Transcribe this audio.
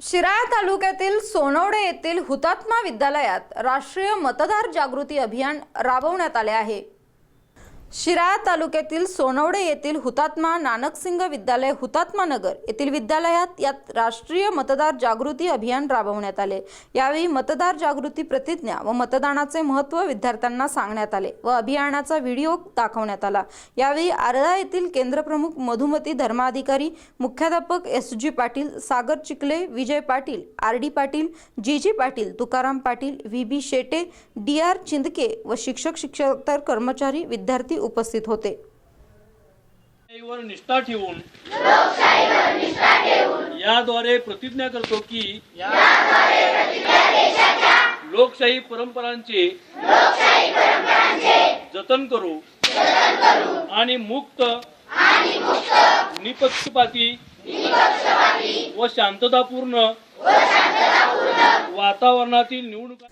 शिराळा तालुक्यातील सोनवडे येथील हुतात्मा विद्यालयात राष्ट्रीय मतदार जागृती अभियान राबवण्यात आले आहे. शिराळा तालुक्यातील सोनवडे येथील हुतात्मा नानकसिंग विद्यालय हुतात्मा नगर येथील विद्यालयात यात राष्ट्रीय मतदार जागृती अभियान राबवण्यात आले. यावेळी मतदार जागृती प्रतिज्ञा व मतदानाचे महत्त्व विद्यार्थ्यांना सांगण्यात आले व अभियानाचा व्हिडिओ दाखवण्यात आला. यावेळी आरळा येथील केंद्रप्रमुख मधुमती धर्माधिकारी मुख्याध्यापक S G Patil Sagar Chikhale Vijay Patil R D Patil G G Patil Tukaram Patil V B Shete D R Chindke व शिक्षक शिक्षकेतर कर्मचारी विद्यार्थी उपस्थित होते. निष्ठा ठेवून याद्वारे प्रतिज्ञा करतो की लोकशाही परंपरांचे जतन करू आणि मुक्त निपक्षपाती व शांततापूर्ण वातावरणातील निवडणुका